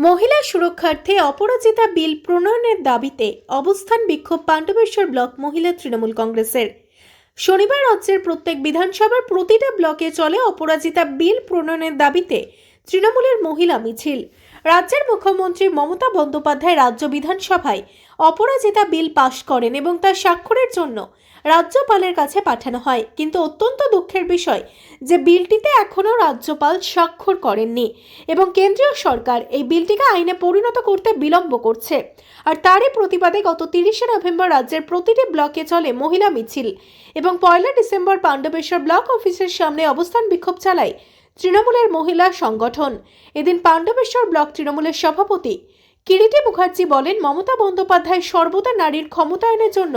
মহিলা সুরক্ষার্থে অপরাজিতা বিল প্রণয়নের দাবিতে অবস্থান বিক্ষোভ পাণ্ডবেশ্বর ব্লক মহিলা তৃণমূল কংগ্রেসের। শনিবার রাজ্যের প্রত্যেক বিধানসভার প্রতিটা ব্লকে চলে অপরাজিতা বিল প্রণয়নের দাবিতে তৃণমূলের মহিলা মিছিল। রাজ্যের মুখ্যমন্ত্রী মমতা বন্দ্যোপাধ্যায় রাজ্য বিধানসভায় অপরাজিতা বিল পাশ করেন এবং তার স্বাক্ষরের জন্য রাজ্যপালের কাছে পাঠানো হয়। কিন্তু অত্যন্ত দুঃখের বিষয় যে বিলটিতে এখনও রাজ্যপাল স্বাক্ষর করেননি এবং কেন্দ্রীয় সরকার এই বিলটিকে আইনে পরিণত করতে বিলম্ব করছে। আর তারই প্রতিবাদে গত তিরিশে নভেম্বর রাজ্যের প্রতিটি ব্লকে চলে মহিলা মিছিল এবং পয়লা ডিসেম্বর পাণ্ডবেশ্বর ব্লক অফিসের সামনে অবস্থান বিক্ষোভ চালায় তৃণমূলের মহিলা সংগঠন। এদিন পাণ্ডবেশ্বর ব্লক তৃণমূলের সভাপতি কিরিটি মুখার্জি বলেন, মমতা বন্দ্যোপাধ্যায় সর্বদা নারীর ক্ষমতায়নের জন্য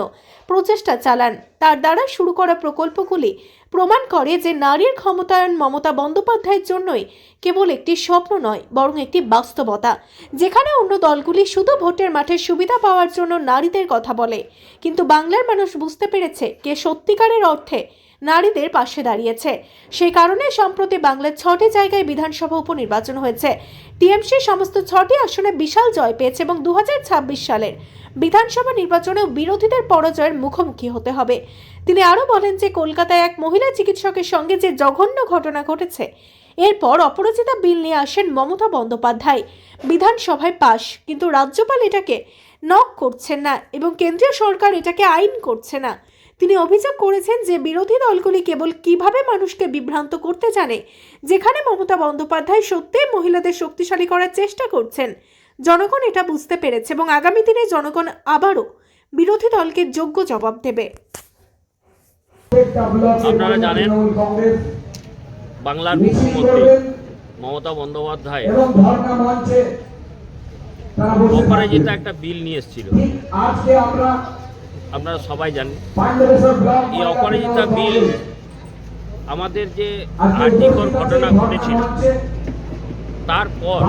প্রচেষ্টা চালান। তার দ্বারা শুরু করা প্রকল্পগুলি প্রমাণ করে যে নারীর ক্ষমতায়ন মমতা বন্দ্যোপাধ্যায়ের জন্যই কেবল একটি স্বপ্ন নয়, বরং একটি বাস্তবতা। যেখানে অন্য দলগুলি শুধু ভোটের মাঠে সুবিধা পাওয়ার জন্য নারীদের কথা বলে, কিন্তু বাংলার মানুষ বুঝতে পেরেছে কে সত্যিকারের অর্থে নারীদের পাশে দাঁড়িয়েছে। সেই কারণে সম্প্রতি বাংলার ছটি জায়গায় বিধানসভা উপনির্বাচন হয়েছে। টিএমসি সমস্ত ছটি আসনে বিশাল জয় পেয়েছে এবং দু হাজার ছাব্বিশ সালের বিধানসভা নির্বাচনেও বিরোধীদের পরাজয়ের মুখোমুখি হতে হবে। তিনি আরও বলেন যে, কলকাতায় এক মহিলা চিকিৎসকের সঙ্গে যে জঘন্য ঘটনা ঘটেছে, এরপর অপরাজিতা বিল নিয়ে আসেন মমতা বন্দ্যোপাধ্যায়। বিধানসভায় পাশ, কিন্তু রাজ্যপাল এটাকে নক করছেন না এবং কেন্দ্রীয় সরকার এটাকে আইন করছে না। তিনি অভিযোগ করেছেন যে বিরোধী দলগুলি কেবল কীভাবে মানুষকে বিভ্রান্ত করতে জানে যেখানে মমতা বন্দ্যোপাধ্যায় সত্যিই মহিলাদের শক্তিশালী করার চেষ্টা করছেন। জনগণ এটা বুঝতে পেরেছে এবং আগামী দিনে জনগণ আবারও বিরোধী দলকে যোগ্য জবাব দেবে। আপনারা জানেন বাংলার মুখ্যমন্ত্রী মমতা বন্দ্যোপাধ্যায় অপরাজিতা একটা বিল নিয়ে এসেছিল। আজকে আমরা আপনারা সবাই জানেন এই অপরাজিতা বিল আমাদের যে আর্থিকর ঘটনা ঘটেছিল তারপর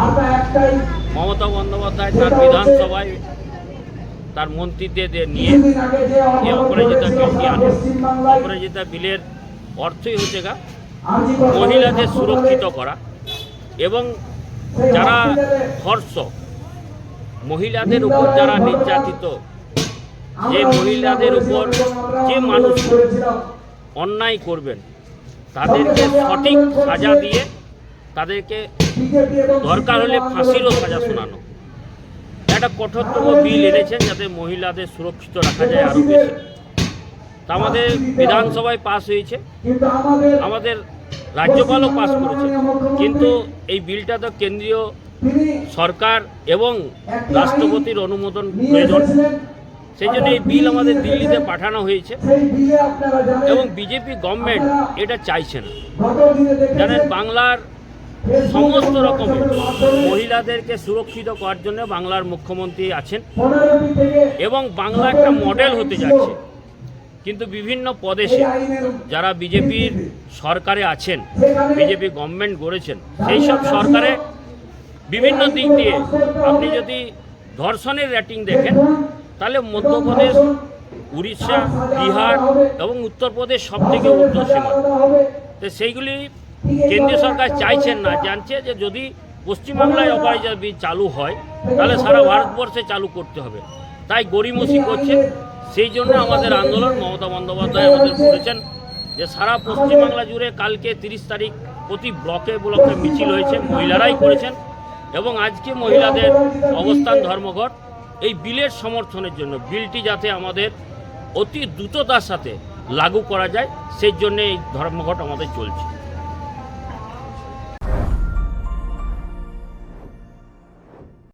মমতা বন্দ্যোপাধ্যায় তার বিধানসভায় তার মন্ত্রীদের নিয়ে এই অপরাজিতা বিলটি আনে। অপরাজিতা বিলের অর্থই হচ্ছে গা মহিলাদের সুরক্ষিত করা এবং যারা ধর্ষক মহিলাদের উপর যারা নির্যাতিত যে মহিলাদের উপর যে মানুষ অন্যায় করবেন তাদেরকে সঠিক সাজা দিয়ে তাদেরকে দরকার হলে ফাঁসিরও সাজা শোনানো। একটা কঠোরতম বিল এনেছেন যাতে মহিলাদের সুরক্ষিত রাখা যায় আরও বেশি। তা আমাদের বিধানসভায় পাস হয়েছে। আমাদের রাজ্যপালও পাস করেছে। কিন্তু এই বিলটা তো কেন্দ্রীয় সরকার এবং রাষ্ট্রপতির অনুমোদন প্রয়োজন। সেই জন্য এই বিল আমাদের দিল্লিতে পাঠানো হয়েছে। এবং বিজেপি গভর্নমেন্ট এটা চাইছে না। জানেন, বাংলার সমস্ত রকমের মহিলাদেরকে সুরক্ষিত করার জন্য বাংলার মুখ্যমন্ত্রী আছেন এবং বাংলা একটা মডেল হতে যাচ্ছে। কিন্তু বিভিন্ন প্রদেশে যারা বিজেপির সরকারে আছেন, বিজেপি গভর্নমেন্ট গড়েছেন, সেই সব সরকারে বিভিন্ন দিক দিয়ে আপনি যদি ধর্ষণের রেটিং দেখেন তাহলে মধ্যপ্রদেশ, উড়িষ্যা, বিহার এবং উত্তরপ্রদেশ সব থেকে ঊর্ধ্ব সীমা। তো সেইগুলি কেন্দ্রীয় সরকার চাইছেন না, জানছে যে যদি পশ্চিমবাংলায় অপারেজার বিল চালু হয়, তাহলে সারা ভারতবর্ষে চালু করতে হবে। তাই গরিমসি করছে সেই জন্য আমাদের আন্দোলন, মমতা বন্দ্যোপাধ্যায় আমাদের করেছেন যে সারা পশ্চিমবাংলা জুড়ে কালকে তিরিশ তারিখ প্রতি ব্লকে ব্লকে মিছিল হয়েছে, মহিলারাই করেছেন এবং আজকে মহিলাদের অবস্থান ধর্মঘট। এই বিলের সমর্থনের জন্য, বিলটি যাতে আমাদের অতি দ্রুততার সাথে লাগু করা যায়, সেই জন্য এই ধর্মঘট আমাদের চলছে।